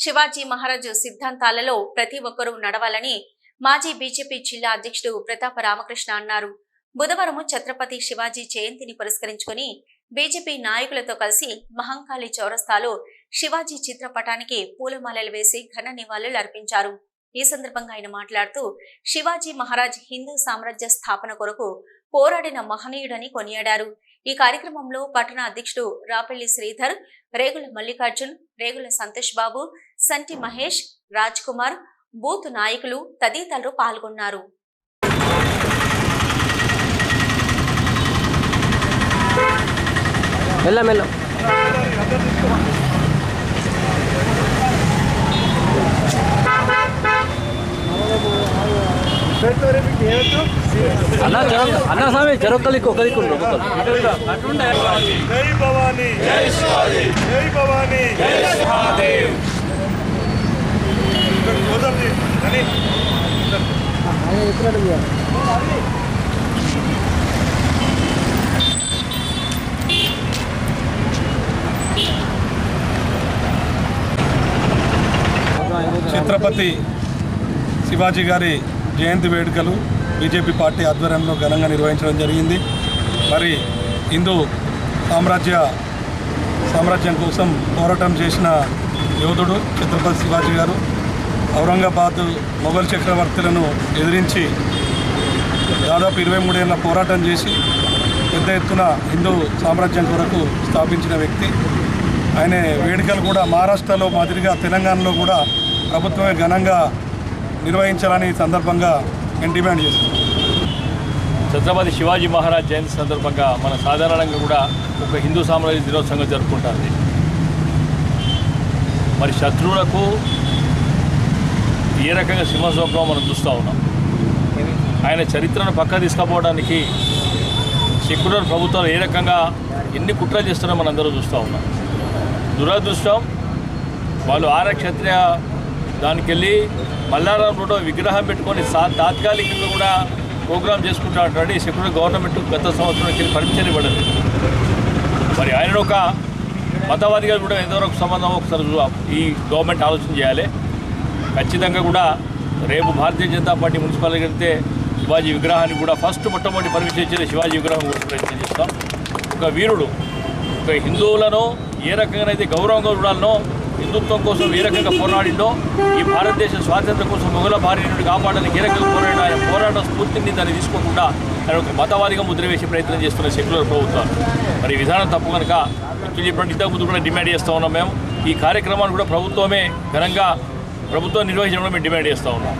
శివాజీ మహారాజు సిద్ధాంతాలలో ప్రతి ఒక్కరూ నడవాలని మాజీ బీజేపీ జిల్లా అధ్యక్షుడు ప్రతాప రామకృష్ణ అన్నారు. బుధవారం ఛత్రపతి శివాజీ జయంతిని పురస్కరించుకుని బీజేపీ నాయకులతో కలిసి మహంకాళి చౌరస్తాలో శివాజీ చిత్రపటానికి పూలమాలలు వేసి ఘన నివాళులు అర్పించారు. ఈ సందర్భంగా ఆయన మాట్లాడుతూ శివాజీ మహారాజ్ హిందూ సామ్రాజ్య స్థాపన కొరకు పోరాడిన మహనీయుడని కొనియాడారు. ఈ కార్యక్రమంలో పట్టణ అధ్యక్షుడు రాపెల్లి శ్రీధర్ రేగుల మల్లికార్జున్ రేగుల సంతోష్ బాబు సంటి మహేష్ రాజ్ కుమార్ బూత్ నాయకులు తదితరులు పాల్గొన్నారు. మెల్ల మెల్ల. అన్న జర- అన్న స్వామి జరొక్కలికి ఒక దిక్కు ఉండు, ఒక్కొక్కరు. జై భవానీ. జై శివాజీ. జై భవానీ. జై మహాదేవ్ అని ఛత్రపతి శివాజీ గారి జయంతి వేడుకలు బీజేపీ పార్టీ ఆధ్వర్యంలో ఘనంగా నిర్వహించడం జరిగింది. మరి హిందూ సామ్రాజ్య సామ్రాజ్యం కోసం పోరాటం చేసిన యోధుడు ఛత్రపతి శివాజీ గారు ఔరంగాబాద్ మొఘల్ చక్రవర్తులను ఎదిరించి దాదాపు ఇరవై మూడేళ్ళ పోరాటం చేసి పెద్ద ఎత్తున హిందూ సామ్రాజ్యం కొరకు స్థాపించిన వ్యక్తి. ఆయన వేడుకలు కూడా మహారాష్ట్రలో మాదిరిగా తెలంగాణలో కూడా ప్రభుత్వమే ఘనంగా నిర్వహించాలని సందర్భంగా నేను డిమాండ్ చేస్తున్నాను ఛత్రపతి శివాజీ మహారాజ్ జయంతి సందర్భంగా మన సాధారణంగా కూడా ఒక హిందూ సామ్రాజ్య దినోత్సవంగా జరుపుకుంటుంది మరి శత్రువులకు ఏ రకంగా సింహస్వప్నం మనం చూస్తూ ఉన్నాం? ఆయన చరిత్రను పక్క తీసుకుపోవడానికి సెక్యులర్ ప్రభుత్వాలు ఏ రకంగా ఎన్ని కుట్రలు చేస్తున్నారో మనందరూ చూస్తూ ఉన్నాం. దురదృష్టం వాళ్ళు ఆరక్షత్రియ దానికి వెళ్ళి మల్లారం విగ్రహం పెట్టుకొని సా తాత్కాలికంగా కూడా ప్రోగ్రామ్ చేసుకుంటున్నటువంటి సెక్యూరిటీ గవర్నమెంట్ గత సంవత్సరం వెళ్ళి పర్మిషన్ ఇవ్వలేదు మరి ఆయన ఒక మతవాదిగా కూడా ఎంతవరకు సంబంధం ఒకసారి ఈ గవర్నమెంట్ ఆలోచన చేయాలి. ఖచ్చితంగా కూడా రేపు భారతీయ జనతా పార్టీ మున్సిపాలిటీకి వెళ్తే శివాజీ విగ్రహాన్ని కూడా ఫస్ట్ మొట్టమొదటి పరిమితి ఇచ్చేది శివాజీ విగ్రహం కోసం ప్రయత్నం చేస్తాం. ఒక వీరుడు ఒక హిందువులను ఏ రకంగానైతే గౌరవంగా చూడాలనో హిందుత్వం కోసం ఏ రకంగా పోరాడిండో ఈ భారతదేశ స్వాతంత్రం కోసం మొఘల భార్య నుండి కాపాడడానికి ఏ రకంగా పోరాడిన ఆయన పోరాట స్ఫూర్తిని దాన్ని తీసుకోకుండా ఆయన ఒక మతవాదిగా ముద్ర వేసే ప్రయత్నం చేస్తున్న సెక్యులర్ ప్రభుత్వాలు మరి విధానం తప్పు కనుక చెప్పినట్టు ఇంతకు ముందు కూడా డిమాండ్ చేస్తూ ఉన్నాం మేము. ఈ కార్యక్రమాన్ని కూడా ప్రభుత్వమే ఘనంగా ప్రభుత్వం నిర్వహించడం మేము డిమాండ్ చేస్తూ ఉన్నాం.